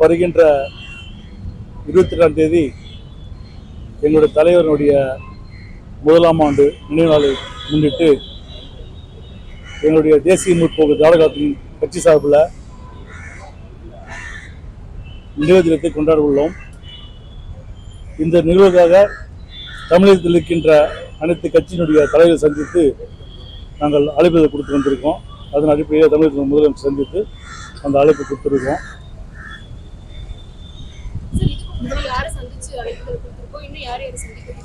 வருகின்ற இருபத்தி ரெண்டாம் தேதி எங்களுடைய தலைவரனுடைய முதலாம் ஆண்டு நினைவு நாளை முன்னிட்டு எங்களுடைய தேசிய முற்போக்கு திராவிடத்தின் கட்சி சார்பில் நினைவு தினத்தை கொண்டாட உள்ளோம். இந்த நிகழ்வுக்காக தமிழகத்தில் இருக்கின்ற அனைத்து கட்சியினுடைய தலைவரை சந்தித்து நாங்கள் அழைப்பதை கொடுத்து வந்திருக்கோம். அதன் அடிப்படையில் தமிழகத்தின் முதலமைச்சர் சந்தித்து அந்த அழைப்பு கொடுத்துருக்கோம்.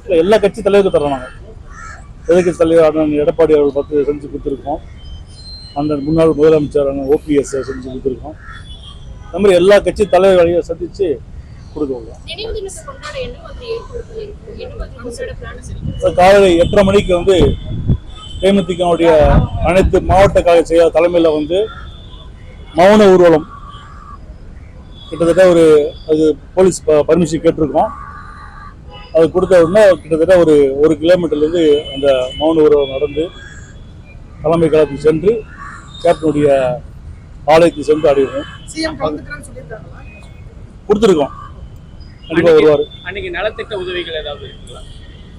இல்லை எல்லா கட்சி தலைவருக்கும் தரோம் நாங்கள் எதிர்கட்சி தலைவர் எடப்பாடி அவர்கள் பத்து செஞ்சு கொடுத்துருக்கோம். அந்த முன்னாள் முதலமைச்சர் ஓபிஎஸ் செஞ்சு கொடுத்துருக்கோம். அந்த மாதிரி எல்லா கட்சி தலைவர்களையும் சந்தித்து கொடுக்குறோம் இப்போ காலை எட்டரை மணிக்கு வந்து தேமுதிகனுடைய அனைத்து மாவட்ட கழக செயலாளர் தலைமையில் வந்து மௌன ஊர்வலம் கிட்டத்தட்ட ஒரு அது போலீஸ் பர்மிஷன் கேட்டிருக்கோம். அது கொடுத்த உடனே கிட்டத்தட்ட ஒரு ஒரு கிலோமீட்டர்லேருந்து அந்த மௌன ஊர்வலம் நடந்து தலைமை கழகத்துக்கு சென்று கேப்டனுடைய ஆலயத்துக்கு சென்று அடைவோம். கொடுத்துருக்கோம். கண்டிப்பாக வருவார். அன்னைக்கு நலத்திட்ட உதவிகள் ஏதாவது இருக்குங்களா?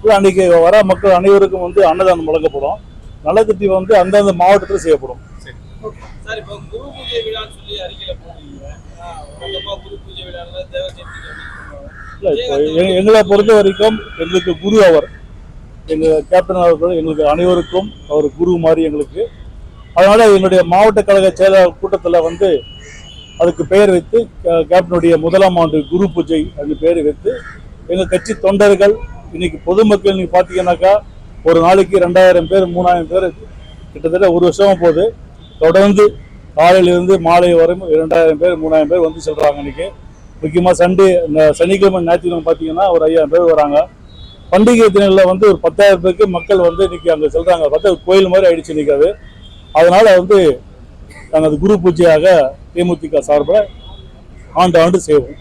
இல்லை அன்னைக்கு வர மக்கள் அனைவருக்கும் வந்து அன்னதானம் வழங்கப்படும். நலத்திட்டி வந்து அந்தந்த மாவட்டத்தில் செய்யப்படும். சார். இப்போ குரு பூஜை விழான்னு சொல்லி அறிக்கையில போடுறீங்க குரு பூஜை விழால தேவ எங்களை பொறுத்த வரைக்கும் எங்களுக்கு குரு அவர். எங்கள் கேப்டன் அவர்கள் எங்களுக்கு அனைவருக்கும் அவர் குரு மாதிரி எங்களுக்கு. அதனால எங்களுடைய மாவட்ட கழக செயலாளர் கூட்டத்தில் வந்து அதுக்கு பெயர் வைத்து கேப்டனுடைய முதலாம் ஆண்டு குரு பூஜை அந்த பெயர் வைத்து எங்கள் கட்சி தொண்டர்கள் இன்னைக்கு பொதுமக்கள் இன்னைக்கு பார்த்தீங்கன்னாக்கா ஒரு நாளைக்கு ரெண்டாயிரம் பேர் மூணாயிரம் பேர் கிட்டத்தட்ட ஒரு வருஷமா போகுது. தொடர்ந்து காலையிலிருந்து மாலை வரையும் இரண்டாயிரம் பேர் மூணாயிரம் பேர் வந்து செல்கிறாங்க இன்றைக்கி முக்கியமாக சண்டே இந்த சனிக்கிழமை ஞாயிற்றுக்கிழமை பார்த்தீங்கன்னா ஒரு ஐயாயிரம் பேர் வராங்க. பண்டிகை தினங்களில் வந்து ஒரு பத்தாயிரம் பேருக்கு மக்கள் வந்து இன்றைக்கி அங்கே செல்கிறாங்க பார்த்தா கோயில் மாதிரி ஆயிடுச்சு நிற்காது அதனால் வந்து நாங்கள் அது குரு பூஜையாக தேமுதிக சார்பில் ஆண்டு ஆண்டு செய்வோம்.